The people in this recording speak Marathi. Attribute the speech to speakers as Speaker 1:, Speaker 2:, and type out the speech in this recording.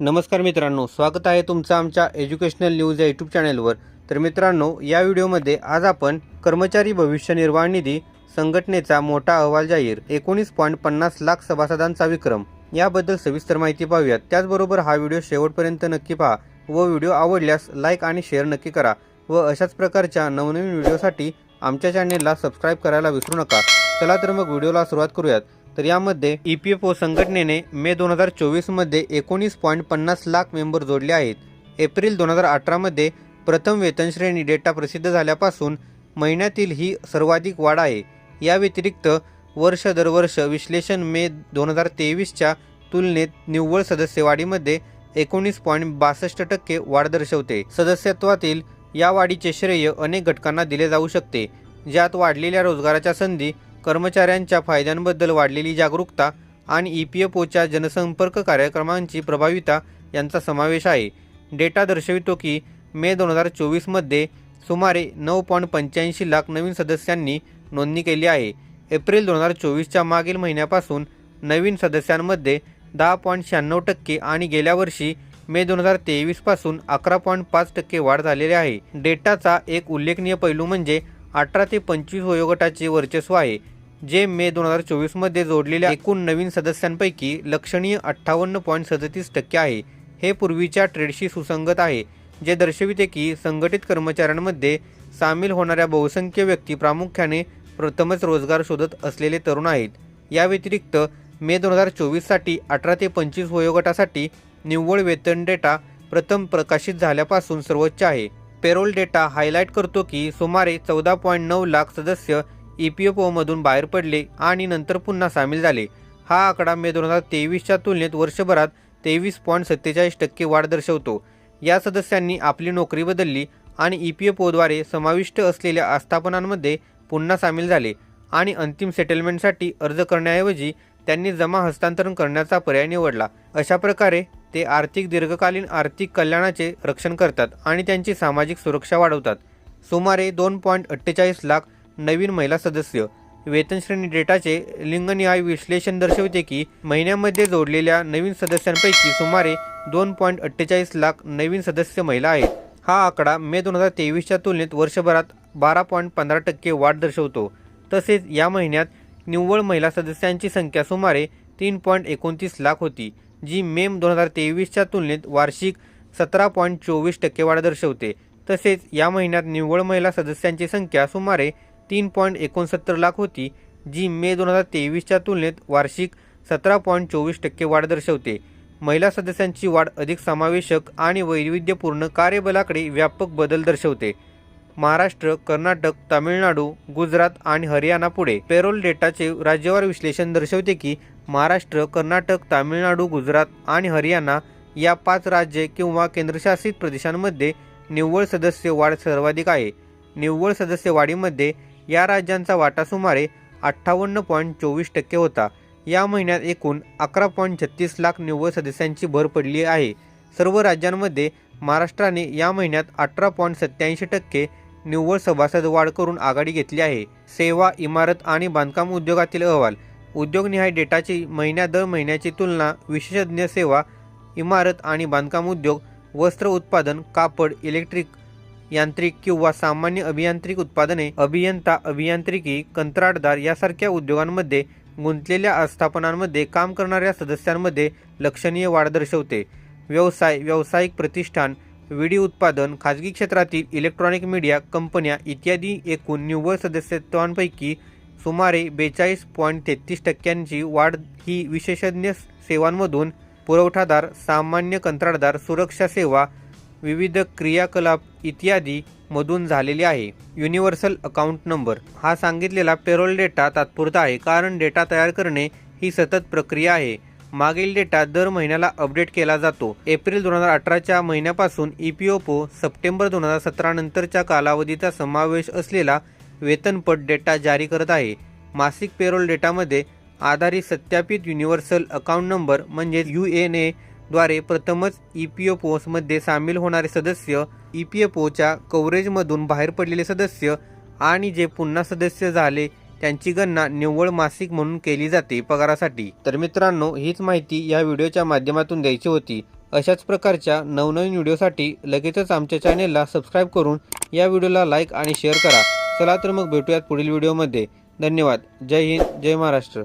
Speaker 1: नमस्कार मित्रांनो स्वागत आहे तुमचं आमच्या एज्युकेशनल न्यूज या यूट्यूब चॅनेलवर तर मित्रांनो या व्हिडिओमध्ये आज आपण कर्मचारी भविष्य निर्वाह निधी संघटनेचा मोठा अहवाल जाहीर एकोणीस पॉईंट पन्नास लाख सभासदांचा विक्रम. याबद्दल सविस्तर माहिती पाहूयात. त्याचबरोबर हा व्हिडिओ शेवटपर्यंत नक्की पहा व व्हिडिओ आवडल्यास लाईक आणि शेअर नक्की करा व अशाच प्रकारच्या नवनवीन व्हिडिओसाठी आमच्या चॅनेलला सबस्क्राईब करायला विसरू नका. चला तर मग व्हिडिओला सुरुवात करूयात. तर यामध्ये ई पी एफ ओ संघटनेने मे दोन हजार चोवीसमध्ये एकोणीस पॉईंट पन्नास लाख मेंबर जोडले आहेत. एप्रिल दोन हजार अठरामध्ये प्रथम वेतनश्रेणी डेटा प्रसिद्ध झाल्यापासून महिन्यातील ही सर्वाधिक वाढ आहे. या व्यतिरिक्त वर्ष दरवर्ष विश्लेषण मे दोन हजार तेवीसच्या तुलनेत निव्वळ सदस्यवाढीमध्ये एकोणीस पॉईंट बासष्ट टक्के वाढ दर्शवते. सदस्यत्वातील या वाढीचे श्रेय अनेक घटकांना दिले जाऊ शकते ज्यात वाढलेल्या रोजगाराच्या संधी कर्मचाऱ्यांच्या फायद्यांबद्दल वाढलेली जागरूकता आणि ई पी एफ ओच्या जनसंपर्क कार्यक्रमांची प्रभाविता यांचा समावेश आहे. डेटा दर्शवितो की मे दोन हजार चोवीसमध्ये सुमारे नऊ पॉईंट पंच्याऐंशी लाख नवीन सदस्यांनी नोंदणी केली आहे. एप्रिल दोन हजार चोवीसच्या मागील महिन्यापासून नवीन सदस्यांमध्ये दहा पॉईंट शहाण्णव टक्के आणि गेल्या वर्षी मे दोन हजार तेवीसपासून अकरा पॉईंट पाच टक्के वाढ झालेली आहे. डेटाचा एक उल्लेखनीय पैलू म्हणजे अठरा ते पंचवीस वयोगटाचे वर्चस्व आहे जे मे दोन हजार चोवीसमध्ये जोडलेल्या एकूण नवीन सदस्यांपैकी लक्षणीय अठ्ठावन्न पॉईंट सदतीस टक्के आहे. हे पूर्वीच्या ट्रेडशी सुसंगत आहे जे दर्शविते की संघटित कर्मचाऱ्यांमध्ये सामील होणाऱ्या बहुसंख्य व्यक्ती प्रामुख्याने प्रथमच रोजगार शोधत असलेले तरुण आहेत. या व्यतिरिक्त मे दोन हजार चोवीससाठी अठरा ते पंचवीस वयोगटासाठी निव्वळ वेतन डेटा प्रथम प्रकाशित झाल्यापासून सर्वोच्च आहे. पेरोल डेटा हायलाईट करतो की सुमारे चौदा पॉईंट नऊ लाख सदस्य ई पी एफ ओमधून बाहेर पडले आणि नंतर पुन्हा सामील झाले. हा आकडा मे दोन हजार तेवीसच्या तुलनेत वर्षभरात तेवीस पॉईंट सत्तेचाळीस टक्के वाढ दर्शवतो. या सदस्यांनी आपली नोकरी बदलली आणि ई पी एफ ओद्वारे समाविष्ट असलेल्या आस्थापनांमध्ये पुन्हा सामील झाले आणि अंतिम सेटलमेंटसाठी अर्ज करण्याऐवजी त्यांनी जमा हस्तांतरण करण्याचा पर्याय निवडला. अशा प्रकारे ते आर्थिक दीर्घकालीन आर्थिक कल्याणाचे रक्षण करतात आणि त्यांची सामाजिक सुरक्षा वाढवतात. सुमारे दोन पॉईंट अठ्ठेचाळीस लाख नवीन महिला सदस्य. वेतनश्रेणी डेटाचे लिंगनिहाय विश्लेषण दर्शवते की महिन्यामध्ये जोडलेल्या नवीन सदस्यांपैकी सुमारे दोन पॉईंट अठ्ठेचाळीस लाख नवीन सदस्य महिला आहेत. हा आकडा मे दोन हजार तेवीसच्या तुलनेत वर्षभरात बारा पॉईंट पंधरा टक्के वाढ दर्शवतो. तसेच या महिन्यात निव्वळ महिला सदस्यांची संख्या सुमारे तीन पॉईंट एकोणतीस लाख होती जी मे दोन हजार तेवीसच्या तुलनेत वार्षिक सतरा पॉईंट चोवीस टक्के वाढ दर्शवते. तसेच या महिन्यात निव्वळ महिला सदस्यांची संख्या सुमारे तीन पॉईंट एकोणसत्तर लाख होती जी मे दोन हजार तेवीसच्या तुलनेत वार्षिक सतरा पॉईंट चोवीस टक्के वाढ दर्शवते. महिला सदस्यांची वाढ अधिक समावेशक आणि वैविध्यपूर्ण कार्यबलाकडे व्यापक बदल दर्शवते. महाराष्ट्र कर्नाटक तामिळनाडू गुजरात आणि हरियाणा पुढे. पेरोल डेटाचे राज्यवार विश्लेषण दर्शवते की महाराष्ट्र कर्नाटक तामिळनाडू गुजरात आणि हरियाणा या पाच राज्ये किंवा केंद्रशासित प्रदेशांमध्ये निव्वळ सदस्य वाढ सर्वाधिक आहे. निव्वळ सदस्य वाढीमध्ये या राज्यांचा वाटा सुमारे अठ्ठावन्न पॉईंट चोवीस टक्के होता. या महिन्यात एकूण अकरा पॉईंट छत्तीस लाख निव्वळ सदस्यांची भर पडली आहे. सर्व राज्यांमध्ये महाराष्ट्राने या महिन्यात अठरा पॉईंट सत्याऐंशी टक्के निव्वळ सभासद वाढ करून आघाडी घेतली आहे. सेवा इमारत आणि बांधकाम उद्योगातील अहवाल उद्योगनिहाय डेटाची महिन्या दर महिन्याची तुलना विशेषज्ञ सेवा इमारत आणि बांधकाम उद्योग वस्त्र उत्पादन कापड इलेक्ट्रिक यांत्रिक किंवा सामान्य अभियांत्रिक उत्पादने अभियंता अभियांत्रिकी कंत्राटदार यासारख्या उद्योगांमध्ये गुंतलेल्या आस्थापनांमध्ये काम करणाऱ्या सदस्यांमध्ये लक्षणीय वाढ दर्शवते. व्यवसाय व्यावसायिक प्रतिष्ठान विडी उत्पादन खाजगी क्षेत्रातील इलेक्ट्रॉनिक मीडिया कंपन्या इत्यादी एकूण निव्वळ सदस्यत्वांपैकी सुमारे बेचाळीस पॉईंट तेहतीस टक्क्यांची वाढ ही विशेषज्ञ सेवांमधून पुरवठादार सामान्य कंत्राटदार सुरक्षा सेवा विविध क्रियाकलाप इत्यादी मधून झालेली आहे. Universal account number. हा सांगितलेला पेरोल डेटा तात्पुरता आहे कारण डेटा तयार करणे ही सतत प्रक्रिया आहे. मागील डेटा दर महिन्याला अपडेट केला जातो. एप्रिल दोन हजार अठराच्या महिन्यापासून ई पी सप्टेंबर दोन हजार सतरा नंतरच्या कालावधीचा समावेश असलेला वेतनपट डेटा जारी करत आहे. मासिक पेरोल डेटामध्ये आधारित सत्यापित युनिव्हर्सल अकाउंट नंबर म्हणजे यू एन ए द्वारे प्रथमच ई पी एफ ओमध्ये सामील होणारे सदस्य ई पी एफ ओच्या कव्हरेजमधून बाहेर पडलेले सदस्य आणि जे पुन्हा सदस्य झाले त्यांची गणना निव्वळ मासिक म्हणून केली जाते पगारासाठी. तर मित्रांनो हीच माहिती या व्हिडिओच्या माध्यमातून द्यायची होती. अशाच प्रकारच्या नवनवीन व्हिडिओसाठी लगेचच आमच्या चॅनेलला सबस्क्राईब करून या व्हिडिओला लाईक आणि शेअर करा. चला तर मग भेटूयात पुढील व्हिडिओमध्ये. धन्यवाद. जय हिंद जय महाराष्ट्र.